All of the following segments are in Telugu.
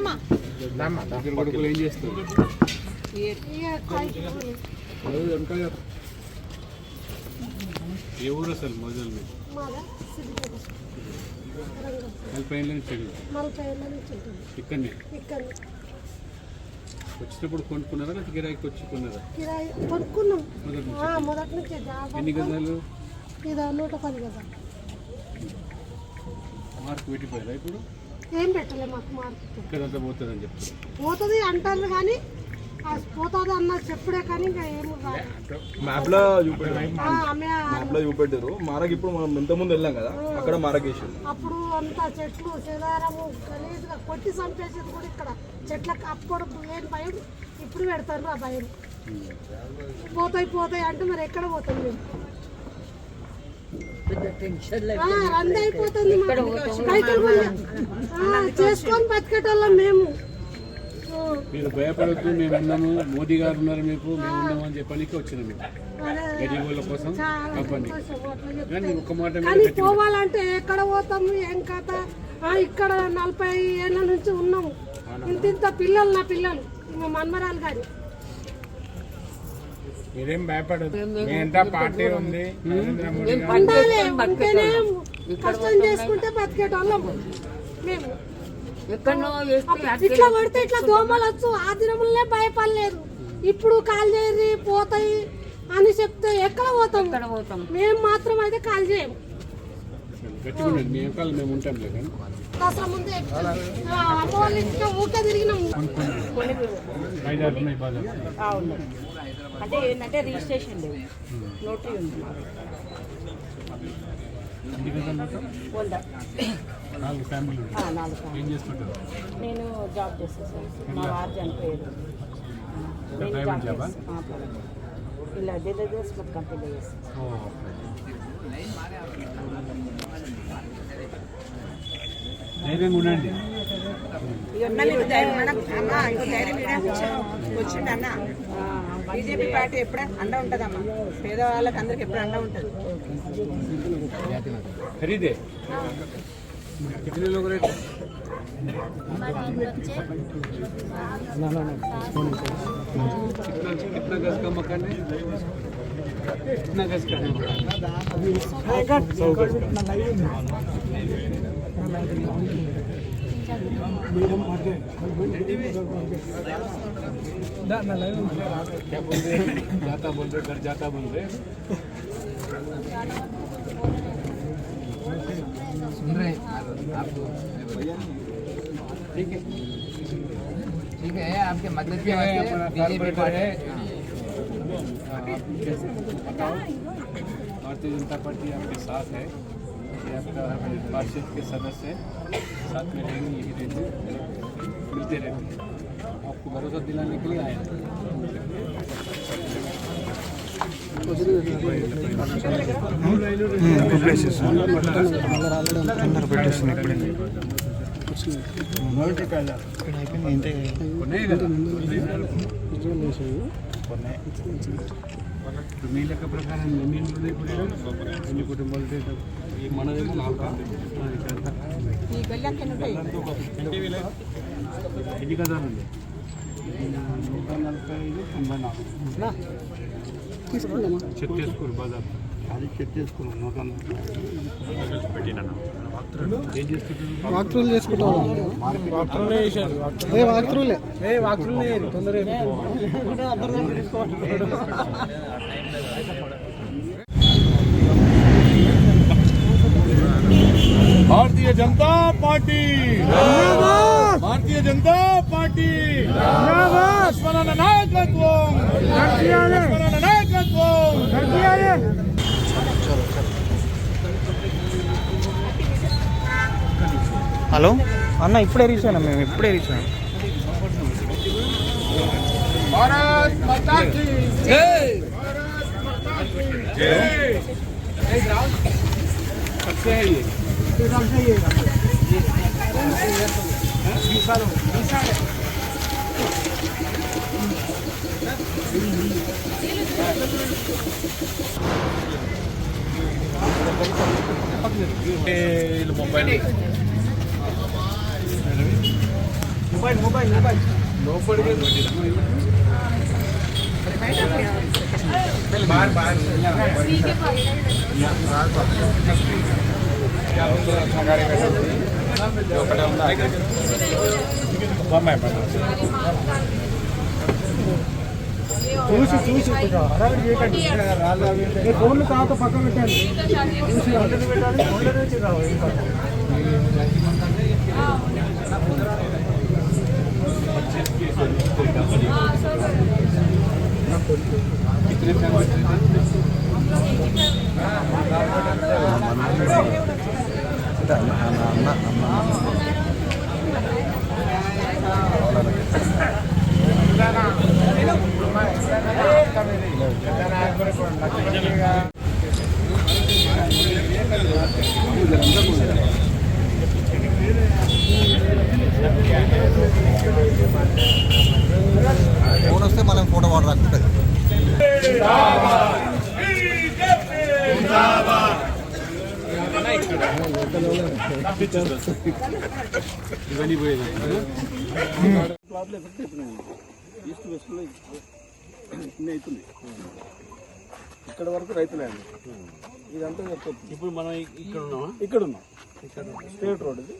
దగ్గర కొడుకులు ఏం చేస్తారు ఏ ఊరు అసలు మొదలు నలభై ఏళ్ళ నుంచి ఇక్కడనే? వచ్చినప్పుడు కొనుక్కున్నారా లేకపోతే గిరాయికి వచ్చి కొన్నారా? కిరాయి కొనుక్కున్నాం మొదటి నుంచి ఎన్ని గజాలు? ఇది నూట పది మార్కు పెట్టిపోయారా ఇప్పుడు? ఏం పెట్టలే మాకు మార్కెట్ ఇక్కడంతా పోతుందని చెప్తారు పోతుంది అంటారు కానీ ఆ పోతుంది అన్న చెప్పుడే కానీ ఇంకా ఏమి రాదు. మ్యాప్లో చూపెట్టారు. మారకి ఇప్పుడు మనం ఇంత ముందు వెళ్ళాం కదా అక్కడ మారకేసారు అప్పుడు అంతా చెట్లు సేదారము గలీజ్గా కొట్టి చంపేసేది కూడా ఇక్కడ. చెట్లకు అప్పుడు ఏం భయం? ఇప్పుడు పెడతారు ఆ భయం. పోతాయి పోతాయి అంటే మరి ఎక్కడ పోతాం మేము? చేసుకొని బతికేటోళ్ళం మేము. మీరు భయపడద్దు మేము ఉన్నాము. మోదీ గారు ఉన్నారు మీకు మేము ఉన్నాము అని చెప్పడానికి వచ్చినాం మీకు అదే గరీబుల కోసం చెప్పండి. కానీ ఒక మాట పోవాలంటే ఎక్కడ పోతాము ఏం కథ? ఆ, ఇక్కడ నలభై ఏళ్ళ నుంచి ఉన్నాము. ఇంత ఇంత పిల్లలు నా పిల్లలు మా మన్మరాలు గారి. మీరేం భయపడదు మీ ఎంత పార్టీ ఉంది. నరేంద్ర మోడీ గారు. ఉండాలి ఉంటేనే కష్టం చేసుకుంటే బతికేటోళ్ళం. మేము ఎక్కడో వేస్తే ఇట్లా పడితే ఇట్లా దోమలు వచ్చు ఆ దినములనే భయపడలేదు. ఇప్పుడు కాల్ చేయరి పోతాయి అని చెప్తే ఎక్కడ పోతాం? ఎక్కడ పోతాం? మేము మాత్రం అయితే కాల్ చేయము. గట్టిగా ఉండండి మీ వెనకాల మేము ఉంటాం కానీ. అసలు ముందే ఆ, అమ్మ వాళ్ళ ఇంట్లో ఊకే తిరిగినాము ఐదారు ఉన్నాయి బాగా అంటే ఏంటంటే రిజిస్ట్రేషన్ లేదు నోటరీ ఉంది? వంద. నాలుగు ఫ్యామిలీ నేను జాబ్ చేస్తాను సార్. మా వారు చనిపోయారు. నేను ప్రైవేట్ జాబ్? చేస్తాను. ఇలా స్మత్ కంపెనీ చేస్తాను ధైర్యంగా ఉండండి. వచ్చిండన్న బీజేపీ పార్టీ ఎప్పుడు అండ ఉంటుందమ్మా పేదవాళ్ళకి అందరికి ఎప్పుడు అండ ఉంటుంది खरीदे कितने लोग रहते कितना कितना गज का मकान है कितना गज का है मकान सौ गज का जाता बोल रहे घर जाता बोल रहे सुन रहे आपको ठीक है ठीक है आपके मदद के बीजेपी भारतीय जनता पार्टी आपके साथ है आपका पार्षद के सदस्य है साथ में रहेंगे यही रहते मिलते रहते हैं आपको भरोसा दिलाने के लिए आए हैं కొన్నాయి కదా ఇప్పుడు మీ లెక్క ప్రకారం ఎన్ని ఇండ్లు ఉన్నాయి ఇప్పుడు ఎన్ని కుటుంబాలు ఉంటాయి? ఈ మనదేమో నాలుగు ఎన్ని కదాలు ఉంది నూట నలభై ఐదు తొంభై నాలుగు. చెక్ చేసుకోరు బజార్. అది చెక్ చేసుకున్నాం నూట ఏం చేసుకుంటున్నారు వాక్త్రూలు చేసుకుంటాం ఏ వాక్త్రూలే. ఏ వాక్త్రూలే తొందరగా భారతీయ జనతా పార్టీ. భారతీయ జనతా పార్టీ. లక్ష్మణ నాయకత్వం. లక్ష్మణ నాయకత్వం. హలో? అన్న ఇప్పుడే రీచ్ అయినా మేము ఇప్పుడే రీచ్ అయినా. Bharat mobile mobile mobile mobile లోపలికి బార్ బార్ బార్ బార్ చూసి చూసి హడావిడి చేయకండి మీ ఫోన్లు కాక పక్కన పెట్టండి చూసి అందరిని పెట్టాలి ఫోన్ల నుంచి రావు ఇంకా. ఫోన్ ఈస్ట్ వెస్ట్లో ఇన్ని అవుతుంది ఇక్కడ వరకు రైతులేండి ఇదంతా చెప్పొచ్చు ఇప్పుడు మనం ఇక్కడ ఉన్నాం ఇక్కడ ఉన్నాం స్టేట్ రోడ్ ఇది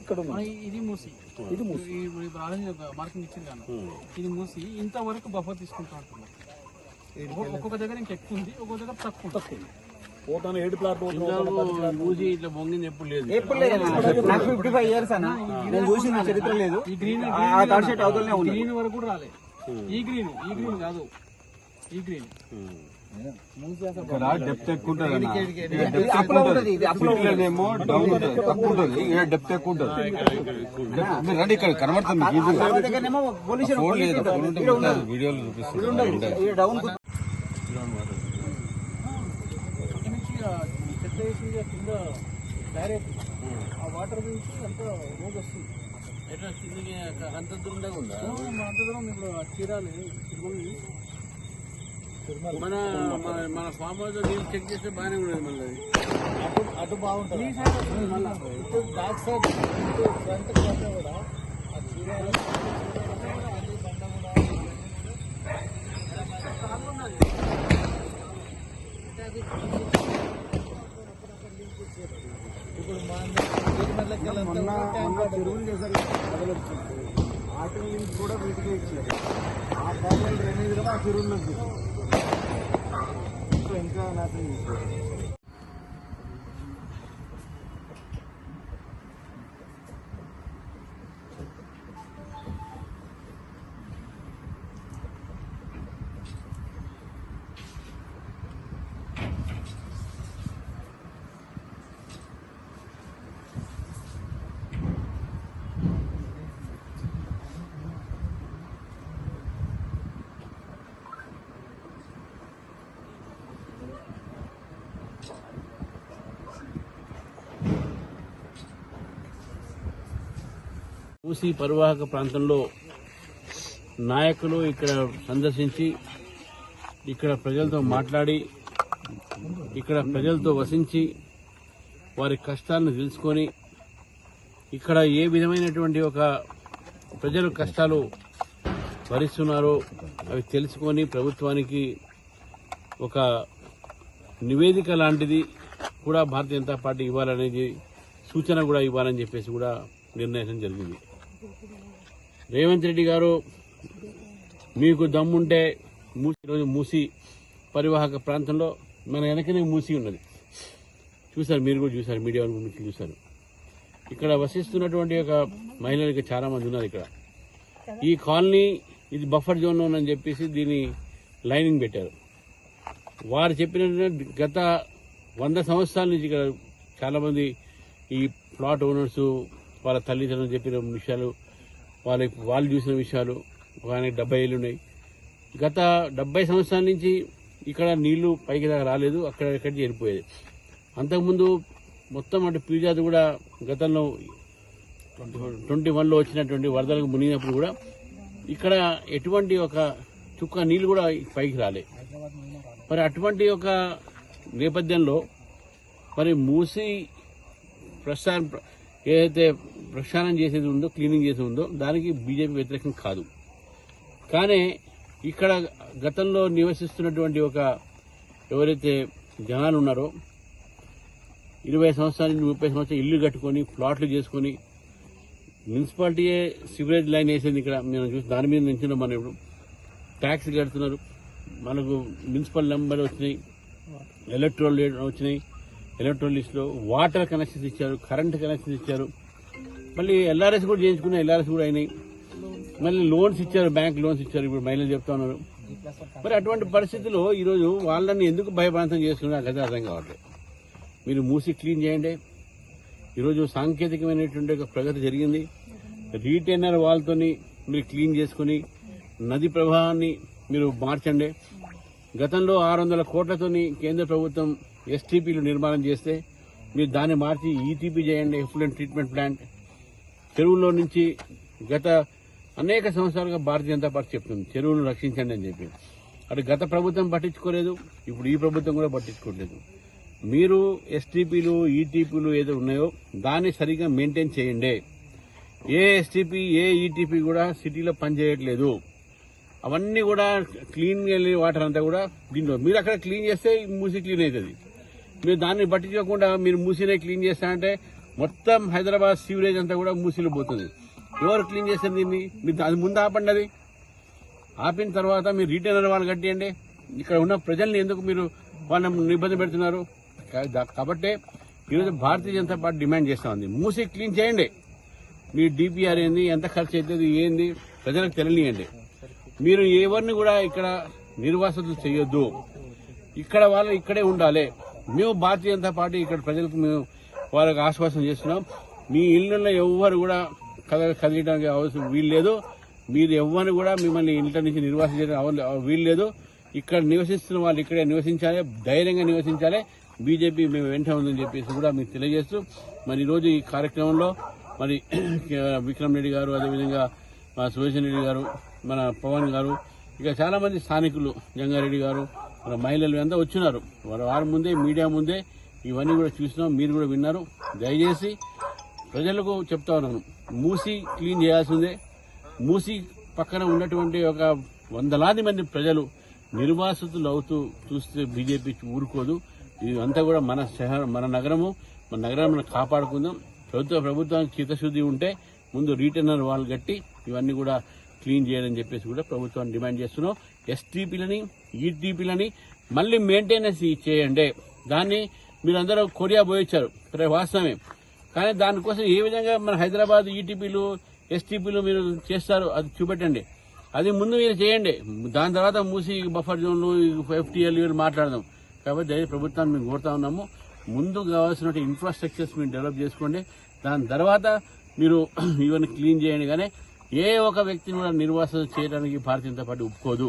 ఇక్కడ ఇది మూసి ఇది మూసి ఇప్పుడు మార్కింగ్ ఇచ్చింది కానీ ఇది మూసి ఇంతవరకు బఫర్ తీసుకుంటా ఉంటున్నాం ఒక్కొక్క దగ్గర ఇంకా ఎక్కువ ఉంది ఒక్కొక్క దగ్గర తక్కువ తక్కువ పోతాను ఏడు ప్లాట్ మూసి ఇట్లా బొంగింది ఎప్పుడు లేదు. ఎప్పుడు లేదు నాకు ఫిఫ్టీ ఫైవ్ ఇయర్స్ అన్న. నేను చూసిన చరిత్ర లేదు. ఈ గ్రీన్ షర్ట్ ఉంది. గ్రీన్ వరకు కూడా రాలే. ఈ గ్రీన్ ఈ గ్రీన్ కాదు. ఈ గ్రీన్ డెప్త్ ఎక్కువ ఉంటుంది డౌన్ ఉంటుంది తక్కువ ఉంటుంది. ఇక్కడ డెప్త్ ఎక్కువ ఉంటుంది. మీరు రండి ఇక్కడ కనబడుతుంది ఫోన్ లేదు. ఫోన్. వీడియోలు చూపిస్తుంది ఉండదు ఇక్కడ డౌన్ కు- ఇక్కడ నుంచి ఆ చెత్త వేసి కింద డైరెక్ట్ ఆ వాటర్ నుంచి అంత రోగ్ వస్తుంది. ఎట్లా? కిందకి అంత దూరం దాకా ఉందా అంత దూరం ఇప్పుడు ఆ చీరాలి మన మన- మన ఫామ్ హౌస్ నీళ్ళు చెక్ చేస్తే బాగానే ఉండదు మళ్ళీ అటు అటు బాగుంటుంది. మళ్ళీ బ్యాక్ సైడ్ ఫ్రంట్ కూడా ఆ చీరాలి. Görünmez. మూసీ పరివాహక ప్రాంతంలో నాయకులు ఇక్కడ సందర్శించి ఇక్కడ ప్రజలతో మాట్లాడి ఇక్కడ ప్రజలతో వసించి వారి కష్టాలను తెలుసుకొని ఇక్కడ ఏ విధమైనటువంటి ఒక ప్రజలు కష్టాలు భరిస్తున్నారో అవి తెలుసుకొని ప్రభుత్వానికి ఒక నివేదిక లాంటిది కూడా భారతీయ జనతా పార్టీ ఇవ్వాలనేది సూచన కూడా ఇవ్వాలని చెప్పేసి కూడా నిర్ణయం జరిగింది. రేవంత్ రెడ్డి గారు మీకు దమ్ముంటే మూసి ఈరోజు మూసి పరివాహక ప్రాంతంలో మన వెనకనే మూసి ఉన్నది. చూశారు మీరు కూడా చూశారు మీడియా నుంచి చూశారు. ఇక్కడ వసిస్తున్నటువంటి ఒక మహిళలకు చాలామంది ఉన్నారు ఇక్కడ. ఈ కాలనీ ఇది బఫర్ జోన్ అని చెప్పేసి దీన్ని లైనింగ్ పెట్టారు. వారు చెప్పిన గత వంద సంవత్సరాల నుంచి ఇక్కడ చాలామంది ఈ ప్లాట్ ఓనర్స్ వాళ్ళ తల్లిదండ్రులు చెప్పిన విషయాలు వాళ్ళ వాళ్ళు చూసిన విషయాలు కానీ డెబ్బై ఏళ్ళు ఉన్నాయి. గత డెబ్బై సంవత్సరాల నుంచి ఇక్కడ నీళ్ళు పైకి దాకా రాలేదు అక్కడ ఎక్కడ చేరిపోయేది. అంతకుముందు మొత్తం అటు పీజాది కూడా గతంలో ట్వంటీ వన్లో వచ్చినటువంటి వరదలకు మునిగినప్పుడు కూడా ఇక్కడ ఎటువంటి ఒక చుక్క నీళ్ళు కూడా పైకి రాలే. మరి అటువంటి ఒక నేపథ్యంలో మరి మూసి ప్రస్తుతం ఏదైతే ప్రక్షాళన చేసేది ఉందో క్లీనింగ్ చేసేది ఉందో దానికి బీజేపీ వ్యతిరేకం కాదు. కానీ ఇక్కడ గతంలో నివసిస్తున్నటువంటి ఒక ఎవరైతే జనాలు ఉన్నారో ఇరవై సంవత్సరాల నుంచి ముప్పై సంవత్సరాలు ఇల్లు కట్టుకొని ప్లాట్లు చేసుకొని మున్సిపాలిటీయే సివరేజ్ లైన్ వేసింది ఇక్కడ. మేము చూసి దాని మీద నుంచి మనం ఇప్పుడు. ట్యాక్స్ కడుతున్నారు. మనకు మున్సిపల్ నెంబర్ వచ్చినాయి. ఎలక్ట్రోల్ వచ్చినాయి. ఎలక్ట్రోలిస్ట్లో వాటర్ కనెక్షన్స్ ఇచ్చారు. కరెంట్ కనెక్షన్స్ ఇచ్చారు. మళ్ళీ ఎల్ఆర్ఎస్ కూడా చేయించుకున్న ఎల్ఆర్ఎస్ కూడా అయినాయి. మళ్ళీ లోన్స్ ఇచ్చారు బ్యాంక్ లోన్స్ ఇచ్చారు ఇప్పుడు మహిళలు చెప్తా ఉన్నారు. మరి అటువంటి పరిస్థితుల్లో ఈరోజు వాళ్ళని ఎందుకు భయప్రాంతం చేస్తున్నారు? నాకు అదే అర్థం కావట్లేదు. మీరు మూసి క్లీన్ చేయండి. ఈరోజు సాంకేతికమైనటువంటి ఒక ప్రగతి జరిగింది. రీటైనర్ వాళ్ళతోని మీరు క్లీన్ చేసుకుని నది ప్రవాహాన్ని మీరు మార్చండి. గతంలో ఆరు వందల కోట్లతోని కేంద్ర ప్రభుత్వం ఎస్టీపీలు నిర్మాణం చేస్తే మీరు దాన్ని మార్చి ఈటీపీ చేయండి ఎఫ్లెంట్ ట్రీట్మెంట్ ప్లాంట్ చెరువుల్లో నుంచి గత అనేక సంవత్సరాలుగా భారతీయ జనతా పార్టీ చెప్తుంది చెరువులను రక్షించండి అని చెప్పి. అటు గత ప్రభుత్వం పట్టించుకోలేదు ఇప్పుడు ఈ ప్రభుత్వం కూడా పట్టించుకోలేదు మీరు ఎస్టీపీలు ఈటీపీలు ఏదో ఉన్నాయో దాన్ని సరిగ్గా మెయింటైన్ చేయండి. ఏ ఎస్టీపీ ఏ ఈటీపీ కూడా సిటీలో పనిచేయట్లేదు. అవన్నీ కూడా క్లీన్ వాటర్ అంతా కూడా దీంట్లో. మీరు అక్కడ క్లీన్ చేస్తే మూసి క్లీన్ అవుతుంది. మీరు దాన్ని పట్టించుకోకుండా మీరు మూసినే క్లీన్ చేస్తా అంటే మొత్తం హైదరాబాద్ సీవరేజ్ అంతా కూడా మూసిలో పోతుంది ఎవరు క్లీన్ చేస్తారు దీన్ని? మీరు అది ముందు ఆపండి అది. ఆపిన తర్వాత మీరు రీటైనర్ వాళ్ళు కట్టేయండి. ఇక్కడ ఉన్న ప్రజల్ని ఎందుకు మీరు వాళ్ళని ఇబ్బంది పెడుతున్నారు? కాబట్టి ఈరోజు భారతీయ జనతా పార్టీ డిమాండ్ చేస్తా ఉంది. మూసి క్లీన్ చేయండి. మీ డిపిఆర్ ఏంది? ఎంత ఖర్చు అవుతుంది ఏంది? ప్రజలకు తెలియనియండి. మీరు ఎవరిని కూడా ఇక్కడ నిర్వాసితులు చేయొద్దు. ఇక్కడ వాళ్ళు ఇక్కడే ఉండాలి. మేము భారతీయ జనతా పార్టీ ఇక్కడ ప్రజలకు మేము వాళ్ళకి ఆశ్వాసం చేస్తున్నాం. మీ ఇళ్ళల్లో ఎవ్వరు కూడా కద కదిలియడానికి అవసరం వీలు లేదు మీరు ఎవ్వరిని కూడా మిమ్మల్ని ఇంటి నుంచి నిర్వాసం చేయడం అవ- వీలు లేదు ఇక్కడ నివసిస్తున్న వాళ్ళు ఇక్కడే నివసించాలి. ధైర్యంగా నివసించాలి. బీజేపీ మేము వెంట ఉందని చెప్పేసి కూడా మీకు తెలియజేస్తూ మరి ఈరోజు ఈ కార్యక్రమంలో మరి విక్రమ్ రెడ్డి గారు అదేవిధంగా మా సురేషన్ రెడ్డి గారు మన పవన్ గారు ఇక చాలామంది స్థానికులు జంగారెడ్డి గారు మన మహిళలు అంతా వచ్చినారు. వారు వారి ముందే మీడియా ముందే ఇవన్నీ కూడా చూసినాం మీరు కూడా విన్నారు. దయచేసి ప్రజలకు చెప్తా ఉన్నాను మూసి క్లీన్ చేయాల్సిందే. మూసి పక్కన ఉన్నటువంటి ఒక వందలాది మంది ప్రజలు నిర్వాసితులు అవుతూ చూస్తే బీజేపీ ఊరుకోదు. ఇదంతా కూడా మన శహర మన నగరము మన నగరాన్ని మనం కాపాడుకుందాం. ప్రభుత్వ ప్రభుత్వానికి చిత్తశుద్ధి ఉంటే ముందు రీటర్నర్ వాళ్ళు కట్టి ఇవన్నీ కూడా క్లీన్ చేయాలని చెప్పేసి కూడా ప్రభుత్వాన్ని డిమాండ్ చేస్తున్నాం. ఎస్టీపీలని ఈటీపీలని మళ్ళీ మెయింటెనెన్స్ చేయండి. దాన్ని మీరందరూ కొరియా పోయొచ్చారు. సరే వాస్తవమే. కానీ దానికోసం ఏ విధంగా మన హైదరాబాద్ ఈటీపీలు ఎస్టీపీలు మీరు చేస్తారు అది చూపెట్టండి. అది ముందు మీరు చేయండి. దాని తర్వాత మూసి బఫర్ జోన్లు ఎఫ్టీఎల్ వీళ్ళు మాట్లాడదాం. కాబట్టి దయ ప్రభుత్వాన్ని మేము కోరుతా ఉన్నాము. ముందు కావాల్సిన ఇన్ఫ్రాస్ట్రక్చర్స్ మీరు డెవలప్ చేసుకోండి. దాని తర్వాత మీరు ఇవన్నీ క్లీన్ చేయండి. కానీ ఏ ఒక వ్యక్తిని కూడా నిర్వాసన చేయడానికి భారతీయ జనతా పార్టీ ఒప్పుకోదు.